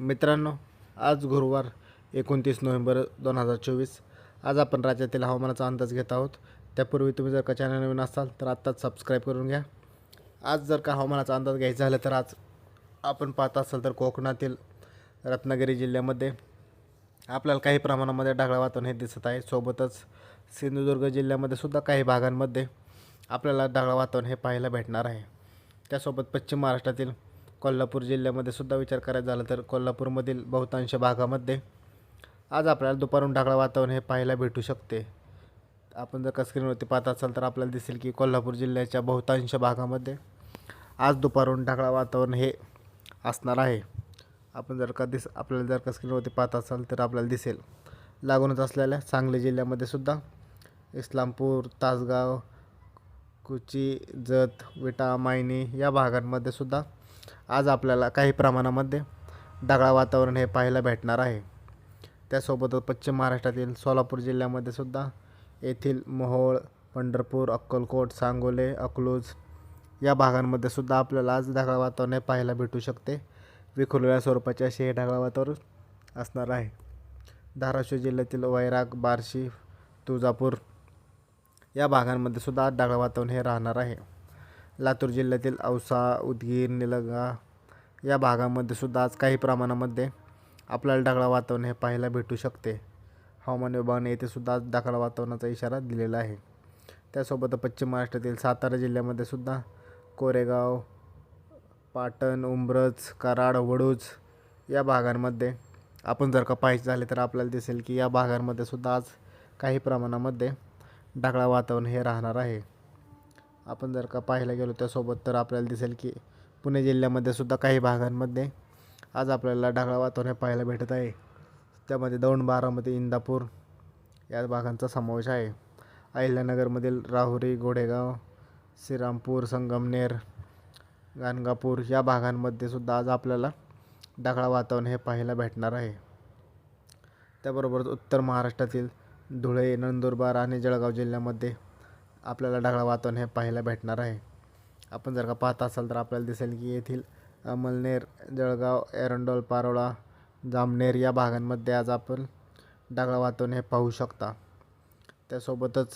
मित्रांनो आज गुरुवार एकोणतीस नोव्हेंबर दोन हजार चोवीस. आज आपण राज्यातील हवामानाचा अंदाज घेत आहोत. त्यापूर्वी तुम्ही जर का चॅनल नवीन असाल तर आत्ताच सबस्क्राईब करून घ्या. आज जर का हवामानाचा अंदाज घ्यायचा झाला तर आज आपण पाहत असाल तर कोकणातील रत्नागिरी जिल्ह्यामध्ये आपल्याला काही प्रमाणामध्ये ढगाळ वातावरण हे दिसत आहे. सोबतच सिंधुदुर्ग जिल्ह्यामध्ये सुद्धा काही भागांमध्ये आपल्याला ढगाळ वातावरण हे पाहायला भेटणार आहे. त्यासोबत पश्चिम महाराष्ट्रातील कोल्हापूर जिल्ह्यामध्ये सुद्धा विचार करायचा झाला तर कोल्हापूरमधील बहुतांश भागामध्ये आज आपल्याला दुपारून ढगाळ वातावरण हे पाहायला भेटू शकते. आपण जर का स्क्रीनवरती पाहत असाल तर आपल्याला दिसेल की कोल्हापूर जिल्ह्याच्या बहुतांश भागामध्ये आज दुपारून ढगाळ वातावरण हे असणार आहे. आपण जर का दिस आपल्याला जर का स्क्रीनवरती पाहत असाल तर आपल्याला दिसेल. लागूनच असलेल्या सांगली जिल्ह्यामध्ये सुद्धा इस्लामपूर तासगाव कुची जत विटा मायनी या भागांमध्ये सुद्धा आज आपल्याला काही प्रमाणामध्ये ढगाळ वातावरण हे पाहायला भेटणार आहे. त्यासोबतच पश्चिम महाराष्ट्रातील सोलापूर जिल्ह्यामध्ये सुद्धा येथील मोहोळ पंढरपूर अक्कलकोट सांगोले अकलूज या भागांमध्ये सुद्धा आपल्याला आज ढगाळ वातावरण हे पाहायला भेटू शकते. विखुरलेल्या स्वरूपाचे असे हे ढगाळ वातावरण असणार आहे. धाराशिव जिल्ह्यातील वैराग बार्शी तुळजापूर या भागांमध्ये सुद्धा आज ढगाळ वातावरण हे राहणार आहे. लातूर जिल्ह्यातील औसा उदगीर निलंगा या भागामध्ये सुद्धा आज काही प्रमाणामध्ये आपल्याला ढगाळ वातावरण हे पाहायला भेटू शकते. हवामान विभागाने येथे सुद्धा आज ढगाळ वातावरणाचा इशारा दिलेला आहे. त्यासोबत पश्चिम महाराष्ट्रातील सातारा जिल्ह्यामध्ये सुद्धा कोरेगाव पाटण उंब्रज कराड वडूज या भागांमध्ये आपण जर का पाहायचे झाले तर आपल्याला दिसेल की या भागांमध्ये सुद्धा आज काही प्रमाणामध्ये ढगाळ वातावरण हे राहणार आहे. आपण जर का पाहायला गेलो त्यासोबत तर आपल्याला दिसेल की पुणे जिल्ह्यामध्ये सुद्धा काही भागांमध्ये आज आपल्याला ढगाळ वातावरण हे पाहायला भेटत आहे. त्यामध्ये दौंड बारामती इंदापूर या भागांचा समावेश आहे. अहिल्यानगरमधील राहुरी गोडेगाव श्रीरामपूर संगमनेर गाणगापूर या भागांमध्ये सुद्धा आज आपल्याला ढगाळ वातावरण हे पाहायला भेटणार आहे. त्याबरोबरच उत्तर महाराष्ट्रातील धुळे नंदुरबार आणि जळगाव जिल्ह्यामध्ये आपल्याला ढगाळ वातावरण हे पाहायला भेटणार आहे. आपण जर का पाहत असाल तर आपल्याला दिसेल की येथील अमलनेर जळगाव एरंडोल पारोळा जामनेर या भागांमध्ये आज आपण ढगाळ वातावरण हे पाहू शकता. त्यासोबतच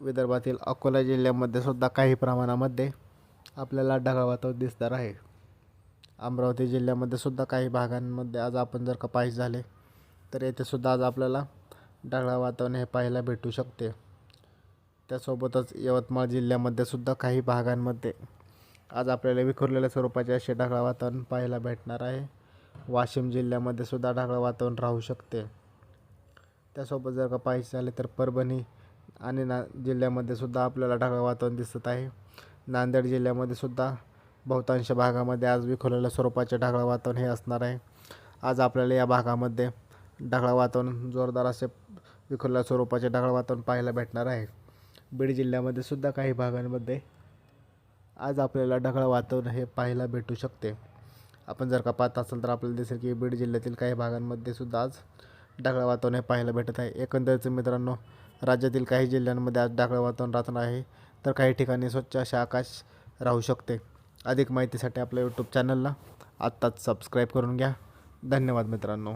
विदर्भातील अकोला जिल्ह्यामध्ये सुद्धा काही प्रमाणामध्ये आपल्याला ढगाळ वातावरण दिसणार आहे. अमरावती जिल्ह्यामध्ये सुद्धा काही भागांमध्ये आज आपण जर का पाहिजे झाले तर येथे सुद्धा आज आपल्याला ढगाळ वातावरण हे पाहायला भेटू शकते. त्यासोबतच यवतमाळ जिल्ह्यामध्ये सुद्धा काही भागांमध्ये आज आपल्याला विखुरलेल्या स्वरूपाचे असे ढगाळ वातावरण पाहायला भेटणार आहे. वाशिम जिल्ह्यामध्ये सुद्धा ढगाळ वातावरण राहू शकते. त्यासोबत जर का पाहायचे झाले तर परभणी आणि ना जिल्ह्यामध्ये सुद्धा आपल्याला ढगाळ वातावरण दिसत आहे. नांदेड जिल्ह्यामध्ये सुद्धा बहुतांश भागामध्ये आज विखुरलेल्या स्वरूपाचे ढगाळ वातावरण हे असणार आहे. आज आपल्याला या भागामध्ये ढगाळ वातावरण जोरदार असे विखुरल्या स्वरूपाचे ढगाळ वातावरण पाहायला भेटणार आहे. बीड जिल्ह्यामध्ये सुद्धा काही भागांमध्ये आज आपल्याला ढगाळ वातावरण हे पाहायला भेटू शकते. आपण जर का पाहत असाल तर आपल्याला दिसेल की बीड जिल्ह्यातील काही भागांमध्ये सुद्धा आज ढगाळ वातावरण हे पाहायला भेटत आहे. एकंदरीत मित्रांनो राज्यातील काही जिल्ह्यांमध्ये आज ढगाळ वातावरण राहणार आहे तर काही ठिकाणी स्वच्छ असे आकाश राहू शकते. अधिक माहितीसाठी आपल्या यूट्यूब चॅनलला आत्ताच सबस्क्राईब करून घ्या. धन्यवाद मित्रांनो.